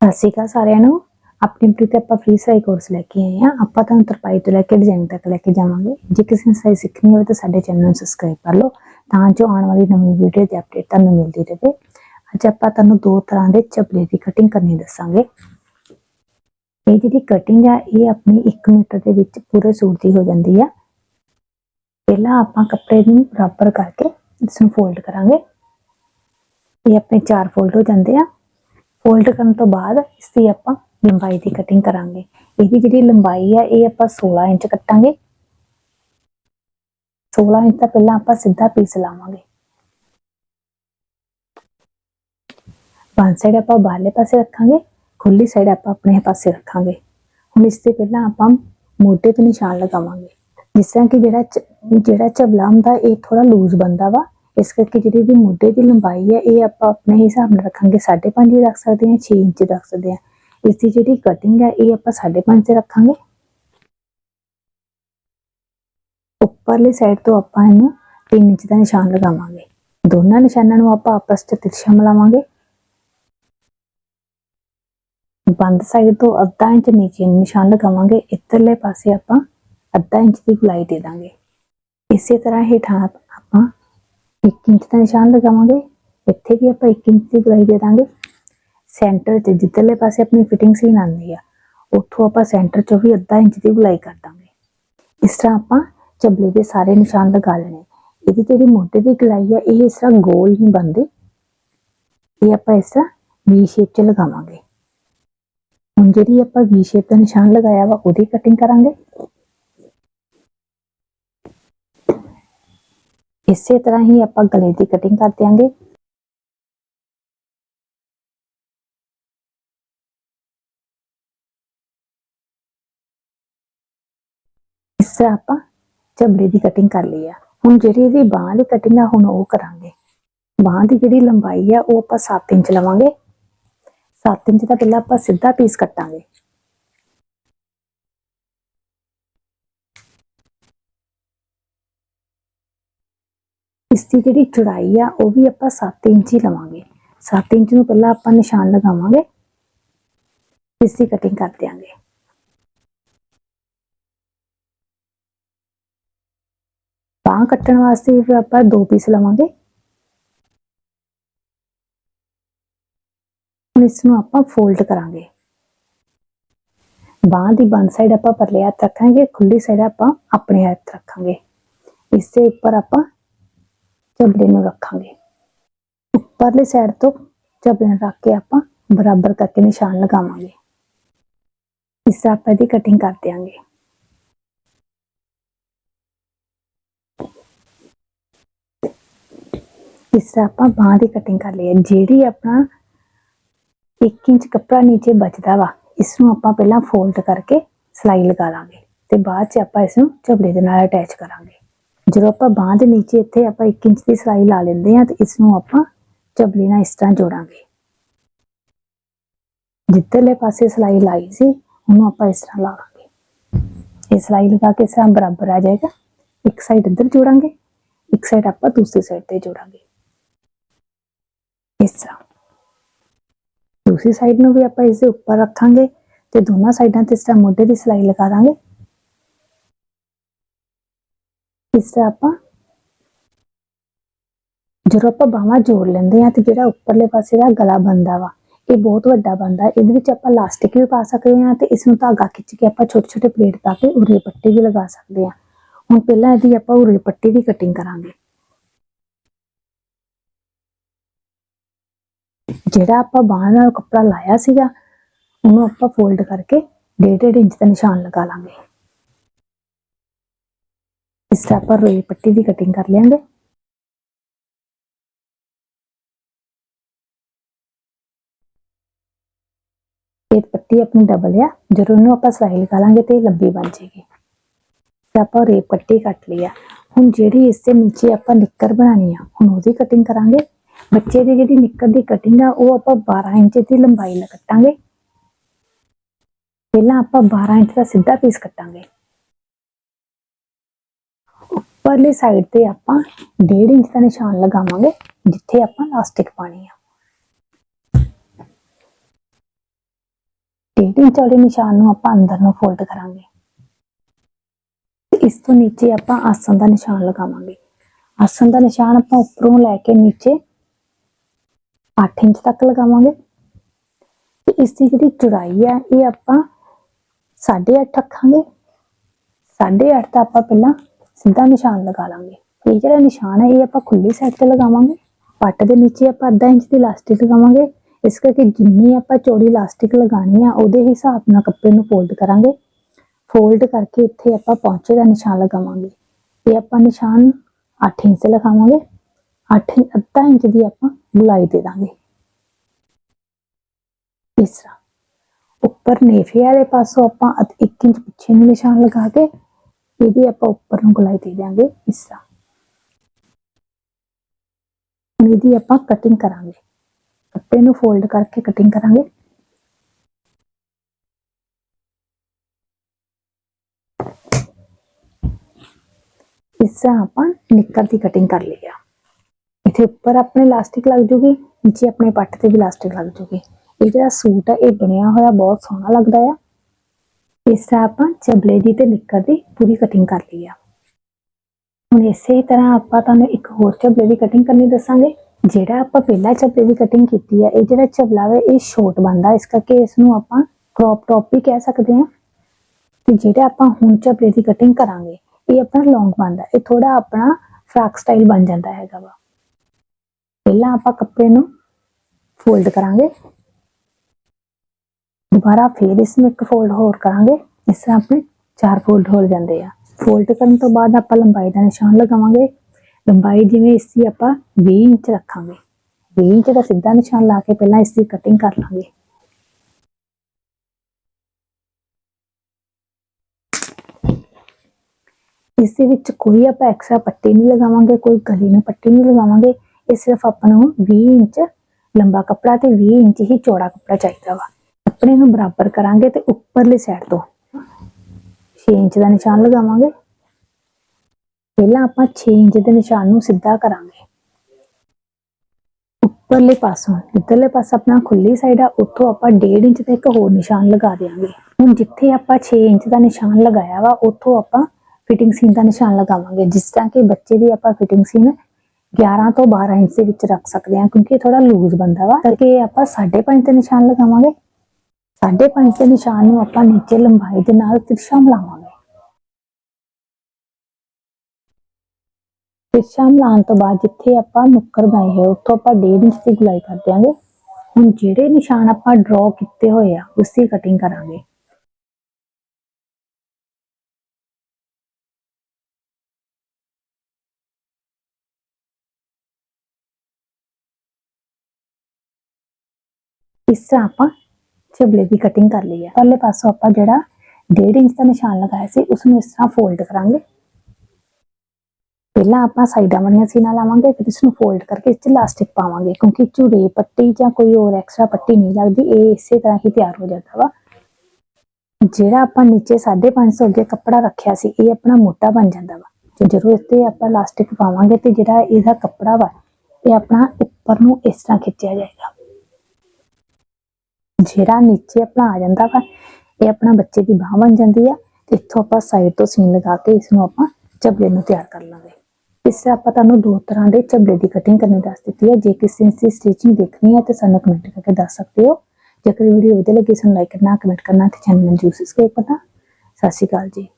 ਸਤਿ ਸ਼੍ਰੀ ਅਕਾਲ ਸਾਰਿਆਂ ਨੂੰ। ਆਪਣੀ ਪ੍ਰੀਤ ਆਪਾਂ ਫ੍ਰੀ ਸਾਈ ਕੋਰਸ ਲੈ ਕੇ ਆਏ ਹਾਂ। ਆਪਾਂ ਤੁਹਾਨੂੰ ਤਰਪਾਈ ਤੋਂ ਲੈ ਕੇ ਡਿਜ਼ਾਈਨ ਤੱਕ ਲੈ ਕੇ ਜਾਵਾਂਗੇ। ਜੇ ਕਿਸੇ ਨੇ ਸਾਈ ਸਿੱਖਣੀ ਹੋਵੇ ਤਾਂ ਸਾਡੇ ਚੈਨਲ ਨੂੰ ਸਬਸਕ੍ਰਾਈਬ ਕਰ ਲਓ, ਤਾਂ ਜੋ ਆਉਣ ਵਾਲੀ ਨਵੀਂ ਵੀਡੀਓ ਦੀ ਅਪਡੇਟ ਤੁਹਾਨੂੰ ਮਿਲਦੀ ਰਹੇ। ਅੱਜ ਆਪਾਂ ਤੁਹਾਨੂੰ ਦੋ ਤਰ੍ਹਾਂ ਦੇ ਚਪਲੇ ਦੀ ਕਟਿੰਗ ਕਰਨੀ ਦੱਸਾਂਗੇ। ਇਹ ਜਿਹੜੀ ਕਟਿੰਗ ਆ, ਇਹ ਆਪਣੀ 1 ਮੀਟਰ ਦੇ ਵਿੱਚ ਪੂਰੇ ਸੂਟ ਦੀ ਹੋ ਜਾਂਦੀ ਆ। ਪਹਿਲਾਂ ਆਪਾਂ ਕੱਪੜੇ ਨੂੰ ਬਰਾਬਰ ਕਰਕੇ ਇਸ ਨੂੰ ਫੋਲਡ ਕਰਾਂਗੇ। ਇਹ ਆਪਣੇ ਚਾਰ ਫੋਲਡ ਹੋ ਜਾਂਦੇ ਆ। ਫੋਲਡ ਕਰਨ ਤੋਂ ਬਾਅਦ ਇਸ ਦੀ ਆਪਾਂ ਲੰਬਾਈ ਦੀ ਕਟਿੰਗ ਕਰਾਂਗੇ ਇਹਦੀ ਜਿਹੜੀ ਲੰਬਾਈ ਆ ਇਹ ਆਪਾਂ 16 ਇੰਚ ਕੱਟਾਂਗੇ 16 ਇੰਚ ਦਾ ਪਹਿਲਾਂ ਆਪਾਂ ਸਿੱਧਾ ਪੀਸ ਲਾਵਾਂਗੇ ਵਨ ਸਾਈਡ ਆਪਾਂ ਬਾਹਰਲੇ ਪਾਸੇ ਰੱਖਾਂਗੇ ਖੁੱਲੀ ਸਾਈਡ ਆਪਾਂ ਆਪਣੇ ਪਾਸੇ ਰੱਖਾਂਗੇ ਹੁਣ ਇਸ ਤੋਂ ਪਹਿਲਾਂ ਆਪਾਂ ਮੋਢੇ ਤੇ ਨਿਸ਼ਾਨ ਲਗਾਵਾਂਗੇ ਜਿਸ ਤਰ੍ਹਾਂ ਕਿ ਜਿਹੜਾ ਚ- ਜਿਹੜਾ ਚਬਲਾ ਹੁੰਦਾ ਇਹ ਥੋੜਾ ਲੂਜ਼ ਬੰਦਾ ਵਾ ਇਸ ਕਰਕੇ ਜਿਹੜੀ ਦੀ ਮੋਢੇ ਦੀ ਲੰਬਾਈ ਹੈ ਇਹ ਆਪਾਂ ਆਪਣੇ ਹਿਸਾਬ ਨਾਲ ਰੱਖਾਂਗੇ 5.5 ਵੀ ਰੱਖ ਸਕਦੇ ਹਾਂ 6 ਇੰਚ ਰੱਖ ਸਕਦੇ ਹਾਂ ਇਸ ਦੀ ਜਿਹੜੀ ਕਟਿੰਗ ਹੈ ਇਹ ਆਪਾਂ 5.5 ਤੇ ਰੱਖਾਂਗੇ ਉੱਪਰਲੀ ਸਾਈਡ ਤੋਂ ਆਪਾਂ ਇਹਨੂੰ 3 ਇੰਚ ਦਾ ਨਿਸ਼ਾਨ ਲਗਾਵਾਂਗੇ ਦੋਨਾਂ ਨਿਸ਼ਾਨਾਂ ਨੂੰ ਆਪਾਂ ਆਪਸ ਵਿੱਚ ਤਿਰਛਾ ਮਿਲਾਵਾਂਗੇ ਬੰਦ ਸਾਈਡ ਤੋਂ ਅੱਧਾ ਇੰਚ ਨੀਚੇ ਨੂੰ ਨਿਸ਼ਾਨ ਲਗਾਵਾਂਗੇ ਇੱਧਰਲੇ ਪਾਸੇ ਆਪਾਂ ਅੱਧਾ ਇੰਚ ਦੀ ਗੁਲਾਈ ਦੇ ਦਾਂਗੇ ਇਸੇ ਤਰ੍ਹਾਂ ਹੇਠਾਂ ਆਪਾਂ 1 ਇੰਚ ਦਾ ਨਿਸ਼ਾਨ ਲਗਾਵਾਂਗੇ। ਇੱਥੇ ਵੀ ਆਪਾਂ 1 ਇੰਚ ਦੀ ਗੁਲਾਈ ਦੇ ਦਾਂਗੇ। ਸੈਂਟਰ ਤੇ ਜਿੱਧਰਲੇ ਪਾਸੇ ਆਪਣੀ ਫਿਟਿੰਗ ਸੀਨ ਆਉਂਦੀ ਆ, ਉੱਥੋਂ ਆਪਾਂ ਸੈਂਟਰ ਚੋਂ ਵੀ ਅੱਧਾ ਇੰਚ ਦੀ ਗੁਲਾਈ ਕਰ ਦਾਂਗੇ। ਇਸ ਤਰ੍ਹਾਂ ਆਪਾਂ ਚਬਲੇ ਦੇ ਸਾਰੇ ਨਿਸ਼ਾਨ ਲਗਾ ਲੈਣੇ। ਇਹਦੀ ਜਿਹੜੀ ਮੋਢੇ ਦੀ ਗਲਾਈ ਆ, ਇਹ ਇਸ ਤਰ੍ਹਾਂ ਗੋਲ ਨਹੀਂ ਬਣਦੇ। ਇਹ ਆਪਾਂ ਇਸ ਤਰ੍ਹਾਂ ਵੀ ਸ਼ੇਪ 'ਚ ਲਗਾਵਾਂਗੇ। ਹੁਣ ਜਿਹੜੀ ਆਪਾਂ ਵੀ ਸ਼ੇਪ ਦਾ ਨਿਸ਼ਾਨ ਲਗਾਇਆ ਵਾ, ਉਹਦੀ ਕਟਿੰਗ ਕਰਾਂਗੇ। ਇਸੇ ਤਰ੍ਹਾਂ ਹੀ ਆਪਾਂ ਗਲੇ ਦੀ ਕਟਿੰਗ ਕਰ ਦਿਆਂਗੇ। ਇਸ ਤਰ੍ਹਾਂ ਆਪਾਂ ਚਬਲੇ ਦੀ ਕਟਿੰਗ ਕਰ ਲਈ ਆ। ਹੁਣ ਜਿਹੜੀ ਇਹਦੀ ਬਾਹ ਦੀ ਕਟਿੰਗ ਆ, ਹੁਣ ਉਹ ਕਰਾਂਗੇ। ਬਾਹ ਦੀ ਜਿਹੜੀ ਲੰਬਾਈ ਆ, ਉਹ ਆਪਾਂ 7 ਇੰਚ ਲਵਾਂਗੇ। 7 ਇੰਚ ਦਾ ਪਹਿਲਾਂ ਆਪਾਂ ਸਿੱਧਾ ਪੀਸ ਕੱਟਾਂਗੇ। ਇਸ ਦੀ ਜਿਹੜੀ ਚੌੜਾਈ ਆ, ਉਹ ਵੀ ਆਪਾਂ 7 ਇੰਚ ਹੀ ਲਵਾਂਗੇ। 7 ਇੰਚ ਨੂੰ ਪਹਿਲਾਂ ਆਪਾਂ ਨਿਸ਼ਾਨ ਲਗਾਵਾਂਗੇ। ਇਸ ਦੀ ਕਟਿੰਗ ਕਰ ਦਿਆਂਗੇ। ਬਾਂਹ ਕੱਟਣ ਵਾਸਤੇ ਫਿਰ ਆਪਾਂ ਦੋ ਪੀਸ ਲਵਾਂਗੇ। ਹੁਣ ਇਸ ਨੂੰ ਆਪਾਂ ਫੋਲਡ ਕਰਾਂਗੇ। ਬਾਂਹ ਦੀ ਬੰਦ ਸਾਈਡ ਆਪਾਂ ਪਰਲੇ ਹੱਥ ਰੱਖਾਂਗੇ, ਖੁੱਲੀ ਸਾਈਡ ਆਪਾਂ ਆਪਣੇ ਹੱਥ ਰੱਖਾਂਗੇ। ਇਸ ਦੇ ਉੱਪਰ ਆਪਾਂ ਚਬਲੇ ਨੂੰ ਰੱਖਾਂਗੇ ਉੱਪਰਲੇ ਸਾਈਡ ਤੋਂ ਚਬਲੇ ਨੂੰ ਰੱਖ ਕੇ ਆਪਾਂ ਬਰਾਬਰ ਕਰਕੇ ਨਿਸ਼ਾਨ ਲਗਾਵਾਂਗੇ ਇਸ ਤਰ੍ਹਾਂ ਆਪਾਂ ਇਹਦੀ ਕਟਿੰਗ ਕਰ ਦਿਆਂਗੇ ਇਸ ਤਰ੍ਹਾਂ ਆਪਾਂ ਬਾਂਹ ਦੀ ਕਟਿੰਗ ਕਰ ਲਈ ਹੈ ਜਿਹੜੀ ਆਪਣਾ 1 ਇੰਚ ਕੱਪੜਾ ਨੀਚੇ ਬਚਦਾ ਵਾ ਇਸ ਨੂੰ ਆਪਾਂ ਪਹਿਲਾਂ ਫੋਲਡ ਕਰਕੇ ਸਲਾਈ ਲਗਾ ਲਾਂਗੇ ਤੇ ਬਾਅਦ ਚ ਆਪਾਂ ਇਸ ਨੂੰ ਚਬੜੇ ਦੇ ਨਾਲ ਅਟੈਚ ਕਰਾਂਗੇ ਜਦੋਂ ਆਪਾਂ ਬਾਂਹ ਦੇ ਨੀਚੇ ਇੱਥੇ ਆਪਾਂ 1 ਇੰਚ ਦੀ ਸਲਾਈ ਲਾ ਲੈਂਦੇ ਆ ਤੇ ਇਸ ਨੂੰ ਆਪਾਂ ਚਬਲੇ ਨਾਲ ਇਸ ਤਰ੍ਹਾਂ ਜੋੜਾਂਗੇ ਜਿੱਧਰਲੇ ਪਾਸੇ ਸਲਾਈ ਲਾਈ ਸੀ ਉਹਨੂੰ ਆਪਾਂ ਇਸ ਤਰ੍ਹਾਂ ਲਾਵਾਂਗੇ ਇਹ ਸਲਾਈ ਲਗਾ ਕੇ ਇਸ ਤਰ੍ਹਾਂ ਬਰਾਬਰ ਆ ਜਾਏਗਾ ਇੱਕ ਸਾਈਡ ਇੱਧਰ ਜੋੜਾਂਗੇ ਇੱਕ ਸਾਈਡ ਆਪਾਂ ਦੂਸਰੀ ਸਾਈਡ ਤੇ ਜੋੜਾਂਗੇ ਇਸ ਤਰ੍ਹਾਂ ਦੂਸਰੀ ਸਾਈਡ ਨੂੰ ਵੀ ਆਪਾਂ ਇਸ ਦੇ ਉੱਪਰ ਰੱਖਾਂਗੇ ਤੇ ਦੋਨਾਂ ਸਾਈਡਾਂ ਤੇ ਇਸ ਤਰ੍ਹਾਂ ਮੋਢੇ ਦੀ ਸਲਾਈ ਲਗਾ ਦਾਂਗੇ ਇਸ ਤਰ੍ਹਾਂ ਆਪਾਂ ਜਦੋਂ ਆਪਾਂ ਬਾਹਾਂ ਜੋੜ ਲੈਂਦੇ ਆ ਤੇ ਜਿਹੜਾ ਉੱਪਰਲੇ ਪਾਸੇ ਦਾ ਗਲਾ ਬੰਦਾ ਵਾ, ਇਹ ਬਹੁਤ ਵੱਡਾ ਬੰਦਾ ਇਹਦੇ ਵਿੱਚ ਆਪਾਂ ਲਾਸਟਿਕ ਵੀ ਪਾ ਸਕਦੇ ਆ ਤੇ ਇਸ ਨੂੰ ਧਾਗਾ ਖਿੱਚ ਕੇ ਆਪਾਂ ਛੋਟੇ ਛੋਟੇ ਪਲੇਟ ਪਾ ਕੇ ਉਰੇ ਪੱਟੀ ਵੀ ਲਗਾ ਸਕਦੇ ਆ ਹੁਣ ਪਹਿਲਾਂ ਇਹਦੀ ਆਪਾਂ ਉਰੇ ਪੱਟੀ ਦੀ ਕਟਿੰਗ ਕਰਾਂਗੇ। ਜਿਹੜਾ ਆਪਾਂ ਬਾਹਾਂ ਨਾਲ ਕੱਪੜਾ ਲਾਇਆ ਸੀਗਾ, ਉਹਨੂੰ ਆਪਾਂ ਫੋਲਡ ਕਰਕੇ 1.5 ਇੰਚ ਦਾ ਨਿਸ਼ਾਨ ਲਗਾ ਲਾਂਗੇ। ਇਸ ਤਰ੍ਹਾਂ ਆਪਾਂ ਰੋਈ ਪੱਟੀ ਦੀ ਕਟਿੰਗ ਕਰ ਲਿਆਂਗੇ ਇਹ ਪੱਟੀ ਆਪਣੀ ਡਬਲ ਆ ਜਦੋਂ ਉਹਨੂੰ ਆਪਾਂ ਸਲਾਈ ਲਗਾ ਲਾਂਗੇ ਤੇ ਇਹ ਲੰਬੀ ਬਣ ਜਾਏਗੀ ਤੇ ਆਪਾਂ ਰੇਪ ਪੱਟੀ ਕੱਟ ਲਈ ਆ ਹੁਣ ਜਿਹੜੀ ਇਸ ਦੇ ਨੀਚੇ ਆਪਾਂ ਨਿੱਕਰ ਬਣਾਣੀ ਆ ਹੁਣ ਉਹਦੀ ਕਟਿੰਗ ਕਰਾਂਗੇ ਬੱਚੇ ਦੀ ਜਿਹੜੀ ਨਿੱਕਰ ਦੀ ਕਟਿੰਗ ਆ ਉਹ ਆਪਾਂ 12 ਇੰਚ ਦੀ ਲੰਬਾਈ ਨਾਲ ਕੱਟਾਂਗੇ ਪਹਿਲਾਂ ਆਪਾਂ 12 ਇੰਚ ਦਾ ਸਿੱਧਾ ਪੀਸ ਕੱਟਾਂਗੇ ਉੱਪਰਲੀ ਸਾਈਡ ਤੇ ਆਪਾਂ 1.5 ਇੰਚ ਦਾ ਨਿਸ਼ਾਨ ਲਗਾਵਾਂਗੇ, ਜਿੱਥੇ ਆਪਾਂ ਲਾਸਟਿਕ ਪਾਣੀ ਆ। ਡੇਢ ਇੰਚ ਵਾਲੇ ਨਿਸ਼ਾਨ ਨੂੰ ਆਪਾਂ ਅੰਦਰ ਨੂੰ ਫੋਲਡ ਕਰਾਂਗੇ। ਇਸ ਤੋਂ ਨੀਚੇ ਆਪਾਂ ਆਸਨ ਦਾ ਨਿਸ਼ਾਨ ਲਗਾਵਾਂਗੇ। ਆਸਨ ਦਾ ਨਿਸ਼ਾਨ ਆਪਾਂ ਉੱਪਰੋਂ ਲੈ ਕੇ ਨੀਚੇ 8 ਇੰਚ ਤੱਕ ਲਗਾਵਾਂਗੇ। ਤੇ ਇਸ ਦੀ ਜਿਹੜੀ ਚੌੜਾਈ ਹੈ ਇਹ ਆਪਾਂ 8.5 ਰੱਖਾਂਗੇ। 8.5 ਦਾ ਆਪਾਂ ਪਹਿਲਾਂ ਸਿੱਧਾ ਨਿਸ਼ਾਨ ਲਗਾ ਲਾਂਗੇ ਇਹ ਜਿਹੜਾ ਨਿਸ਼ਾਨ ਹੈ ਇਹ ਆਪਾਂ ਖੁੱਲੀ ਸਾਈਡ ਤੇ ਲਗਾਵਾਂਗੇ ਪੱਟ ਦੇ ਨੀਚੇ ਆਪਾਂ ਅੱਧਾ ਇੰਚ ਦੀ ਇਲਾਸਟਿਕ ਲਗਾਵਾਂਗੇ ਇਸ ਕਰਕੇ ਜਿੰਨੀ ਆਪਾਂ ਚੌੜੀ ਇਲਾਸਟਿਕ ਲਗਾਣੀ ਆ ਉਹਦੇ ਹਿਸਾਬ ਨਾਲ ਕੱਪੜੇ ਨੂੰ ਫੋਲਡ ਕਰਾਂਗੇ ਫੋਲਡ ਕਰਕੇ ਇੱਥੇ ਆਪਾਂ ਪੌਂਚੇ ਦਾ ਨਿਸ਼ਾਨ ਲਗਾਵਾਂਗੇ ਇਹ ਆਪਾਂ ਨਿਸ਼ਾਨ 8 ਇੰਚ ਤੇ ਲਗਾਵਾਂਗੇ 8 ਅੱਧਾ ਇੰਚ ਦੀ ਆਪਾਂ ਗੁਲਾਈ ਦੇ ਦਾਂਗੇ ਤੀਸਰਾ ਉੱਪਰ ਨੇਫੇ ਵਾਲੇ ਪਾਸੋਂ ਆਪਾਂ 1 ਇੰਚ ਪਿੱਛੇ ਨੂੰ ਨਿਸ਼ਾਨ ਲਗਾ ਕੇ ਇਹਦੀ ਆਪਾਂ ਉੱਪਰ ਨੂੰ ਗੁਲਾਈ ਦੇ ਦਿਆਂਗੇ ਇਸ ਤਰ੍ਹਾਂ ਹੁਣ ਇਹਦੀ ਆਪਾਂ ਕਟਿੰਗ ਕਰਾਂਗੇ ਕੱਪੜੇ ਨੂੰ ਫੋਲਡ ਕਰਕੇ ਕਟਿੰਗ ਕਰਾਂਗੇ ਇਸ ਤਰ੍ਹਾਂ ਆਪਾਂ ਨਿੱਕਰ ਦੀ ਕਟਿੰਗ ਕਰ ਲਈ ਆ ਇੱਥੇ ਉੱਪਰ ਆਪਣੇ ਇਲਾਸਟਿਕ ਲੱਗ ਜੂਗੀ ਨੀਚੇ ਆਪਣੇ ਪੱਟ ਤੇ ਵੀ ਇਲਾਸਟਿਕ ਲੱਗ ਜੂਗੀ ਇਹ ਜਿਹੜਾ ਸੂਟ ਹੈ ਇਹ ਬਣਿਆ ਹੋਇਆ ਬਹੁਤ ਸੋਹਣਾ ਲੱਗਦਾ ਆ ਇਸ ਤਰ੍ਹਾਂ ਆਪਾਂ ਚਬਲੇ ਦੀ ਤੇ ਨਿੱਕਰ ਦੀ ਪੂਰੀ ਕਟਿੰਗ ਕਰ ਲਈ ਆ। ਹੁਣ ਇਸੇ ਤਰ੍ਹਾਂ ਆਪਾਂ ਤੁਹਾਨੂੰ ਇੱਕ ਹੋਰ ਚਬਲੇ ਦੀ ਕਟਿੰਗ ਕਰਨੀ ਦੱਸਾਂਗੇ। ਜਿਹੜਾ ਆਪਾਂ ਪਹਿਲਾਂ ਚਬਲੇ ਦੀ ਕਟਿੰਗ ਕੀਤੀ ਹੈ ਇਹ ਜਿਹੜਾ ਚਬਲਾ ਵੇ, ਇਹ ਸ਼ੋਰਟ ਬਣਦਾ ਇਸ ਕਰਕੇ ਇਸ ਨੂੰ ਆਪਾਂ ਕ੍ਰੌਪ ਟੌਪ ਵੀ ਕਹਿ ਸਕਦੇ ਹਾਂ ਤੇ ਜਿਹੜਾ ਆਪਾਂ ਹੁਣ ਚਬਲੇ ਦੀ ਕਟਿੰਗ ਕਰਾਂਗੇ, ਇਹ ਆਪਣਾ ਲੌਂਗ ਬਣਦਾ। ਇਹ ਥੋੜਾ ਆਪਣਾ ਫਰਾਕ ਸਟਾਈਲ ਬਣ ਜਾਂਦਾ ਹੈਗਾ ਵਾ। ਪਹਿਲਾਂ ਆਪਾਂ ਕੱਪੜੇ ਨੂੰ ਫੋਲਡ ਕਰਾਂਗੇ। ਦੁਬਾਰਾ ਫੇਰ ਇਸ ਨੂੰ ਇੱਕ ਫੋਲਡ ਹੋਰ ਕਰਾਂਗੇ। ਇਸ ਤਰ੍ਹਾਂ ਆਪਣੇ ਚਾਰ ਫੋਲਡ ਹੋ ਜਾਂਦੇ ਆ। ਫੋਲਡ ਕਰਨ ਤੋਂ ਬਾਅਦ ਆਪਾਂ ਲੰਬਾਈ ਦਾ ਨਿਸ਼ਾਨ ਲਗਾਵਾਂਗੇ। ਲੰਬਾਈ ਜਿਵੇਂ ਇਸ ਦੀ ਆਪਾਂ 20 ਇੰਚ ਰੱਖਾਂਗੇ। 20 ਇੰਚ ਦਾ ਸਿੱਧਾ ਨਿਸ਼ਾਨ ਲਾ ਕੇ ਪਹਿਲਾਂ ਇਸ ਦੀ ਕਟਿੰਗ ਕਰ ਲਾਂਗੇ। ਇਸ ਦੇ ਵਿੱਚ ਕੋਈ ਆਪਾਂ ਐਕਸਟਰਾ ਪੱਟੀ ਨਹੀਂ ਲਗਾਵਾਂਗੇ, ਕੋਈ ਗਲੀ ਨੂੰ ਪੱਟੀ ਨਹੀਂ ਲਗਾਵਾਂਗੇ। ਇਹ ਸਿਰਫ ਆਪਾਂ ਨੂੰ 20 ਇੰਚ ਲੰਬਾ ਕੱਪੜਾ ਤੇ 20 ਇੰਚ ਹੀ ਚੌੜਾ ਕੱਪੜਾ ਚਾਹੀਦਾ ਵਾ। ਕੱਪੜੇ ਨੂੰ ਬਰਾਬਰ ਕਰਾਂਗੇ ਤੇ ਉੱਪਰਲੀ ਸਾਈਡ ਤੋਂ 6 ਇੰਚ ਦਾ ਨਿਸ਼ਾਨ ਲਗਾਵਾਂਗੇ। ਪਹਿਲਾਂ ਆਪਾਂ 6 ਇੰਚ ਦੇ ਨਿਸ਼ਾਨ ਨੂੰ ਸਿੱਧਾ ਕਰਾਂਗੇ। ਉੱਪਰਲੇ ਪਾਸੋਂ ਜਿੱਧਰਲੇ ਪਾਸਾ ਆਪਣਾ ਖੁੱਲੀ ਸਾਈਡ ਆ, ਉੱਥੋਂ ਆਪਾਂ 1.5 ਇੰਚ ਦਾ ਇੱਕ ਹੋਰ ਨਿਸ਼ਾਨ ਲਗਾ ਦੇਵਾਂਗੇ ਹੁਣ ਜਿੱਥੇ ਆਪਾਂ 6 ਇੰਚ ਦਾ ਨਿਸ਼ਾਨ ਲਗਾਇਆ ਵਾ, ਉੱਥੋਂ ਆਪਾਂ ਫਿਟਿੰਗ ਸੀਨ ਦਾ ਨਿਸ਼ਾਨ ਲਗਾਵਾਂਗੇ। ਜਿਸ ਤਰ੍ਹਾਂ ਕਿ ਬੱਚੇ ਦੀ ਆਪਾਂ ਫਿਟਿੰਗ ਸੀਨ 11 ਤੋਂ 12 ਇੰਚ ਦੇ ਵਿੱਚ ਰੱਖ ਸਕਦੇ ਹਾਂ, ਕਿਉਂਕਿ ਇਹ ਥੋੜਾ ਲੂਜ਼ ਬੰਦਾ ਵਾ। ਕਿ ਆਪਾਂ 5.5 ਤੇ ਨਿਸ਼ਾਨ ਲਗਾਵਾਂਗੇ। 5.5 ਦੇ ਨਿਸ਼ਾਨ ਨੂੰ ਆਪਾਂ ਨੀਚੇ ਲੰਬਾਈ ਦੇ ਨਾਲ ਤਿਰਛਾ ਮਿਲਾਵਾਂਗੇ ਤਿਰਛਾ ਮਿਲਾਉਣ ਤੋਂ ਬਾਅਦ ਜਿੱਥੇ ਆਪਾਂ ਨੁੱਕਰ ਬਣਾਈ ਹੈ ਉੱਥੋਂ ਆਪਾਂ 1.5 ਇੰਚ ਦੀ ਗੁਲਾਈ ਕਰ ਦਿਆਂਗੇ ਹੁਣ ਜਿਹੜੇ ਨਿਸ਼ਾਨ ਆਪਾਂ ਡਰਾ ਕੀਤੇ ਹੋਏ ਆ ਉਸ ਦੀ ਕਟਿੰਗ ਕਰਾਂਗੇ ਇਸ ਤਰ੍ਹਾਂ ਆਪਾਂ ਚਬਲੇ ਦੀ ਕਟਿੰਗ ਕਰ ਲਈ ਹੈ। ਪਰਲੇ ਪਾਸੋਂ ਆਪਾਂ ਜਿਹੜਾ 1.5 ਇੰਚ ਦਾ ਨਿਸ਼ਾਨ ਲਗਾਇਆ ਸੀ ਉਸ ਨੂੰ ਇਸ ਤਰ੍ਹਾਂ ਫੋਲਡ ਕਰਾਂਗੇ। ਪਹਿਲਾਂ ਆਪਾਂ ਸਾਈਡਾਂ ਵਾਲੀਆਂ ਸੀਨਾ ਲਾਵਾਂਗੇ, ਫਿਰ ਇਸ ਨੂੰ ਫੋਲਡ ਕਰਕੇ ਇਸ 'ਚ ਇਲਾਸਟਿਕ ਪਾਵਾਂਗੇ, ਕਿਉਂਕਿ ਝੂਰੇ ਪੱਟੀ ਜਾਂ ਕੋਈ ਹੋਰ ਐਕਸਟਰਾ ਪੱਟੀ ਨਹੀਂ ਲੱਗਦੀ, ਇਹ ਇਸੇ ਤਰ੍ਹਾਂ ਹੀ ਤਿਆਰ ਹੋ ਜਾਂਦਾ ਵਾ। ਜਿਹੜਾ ਆਪਾਂ ਨੀਚੇ 550 ਅੱਗੇ ਕੱਪੜਾ ਰੱਖਿਆ ਸੀ, ਇਹ ਆਪਣਾ ਮੋਟਾ ਬਣ ਜਾਂਦਾ ਵਾ। ਤੇ ਜਦੋਂ ਇਸ ਤੇ ਆਪਾਂ ਇਲਾਸਟਿਕ ਪਾਵਾਂਗੇ ਤੇ ਜਿਹੜਾ ਇਹਦਾ ਕੱਪੜਾ ਵਾ, ਇਹ ਆਪਣਾ ਉੱਪਰ ਨੂੰ ਇਸ ਤਰ੍ਹਾਂ ਖਿੱਚਿਆ ਜਾਏਗਾ। ਜਿਹੜਾ ਨੀਚੇ ਆਪਣਾ ਆ ਜਾਂਦਾ ਵਾ, ਇਹ ਆਪਣਾ ਬੱਚੇ ਦੀ ਬਾਹ ਬਣ ਜਾਂਦੀ ਆ, ਤੇ ਇੱਥੋਂ ਆਪਾਂ ਸਾਈਡ ਤੋਂ ਸੀਨ ਲਗਾ ਕੇ ਇਸ ਨੂੰ ਆਪਾਂ ਚਬਲੇ ਨੂੰ ਤਿਆਰ ਕਰ ਲਾਂਗੇ। ਇਸ ਆਪਾਂ ਤੁਹਾਨੂੰ ਦੋ ਤਰ੍ਹਾਂ ਦੇ ਚਬਲੇ ਦੀ ਕਟਿੰਗ ਕਰਨੀ ਦੱਸ ਦਿੱਤੀ ਹੈ ਜੇ ਕਿਸੇ ਨੇ ਇਸ ਸਟਿਚਿੰਗ ਦੇਖਣੀ ਹੈ ਤੇ ਸਾਨੂੰ ਕਮੈਂਟ ਕਰਕੇ ਦੱਸ ਸਕਦੇ ਹੋ। ਜੇਕਰ ਵੀਡੀਓ ਵਧੀਆ ਲੱਗੀ, ਸਾਨੂੰ ਲਾਈਕ ਕਰਨਾ ਕਮੈਂਟ ਕਰਨਾ ਤੇ ਚੈਨਲ ਨੂੰ ਜਰੂਰ ਸਬਸਕ੍ਰਾਈਬ ਕਰਨਾ। ਸਤਿ ਸ਼੍ਰੀ ਅਕਾਲ ਜੀ।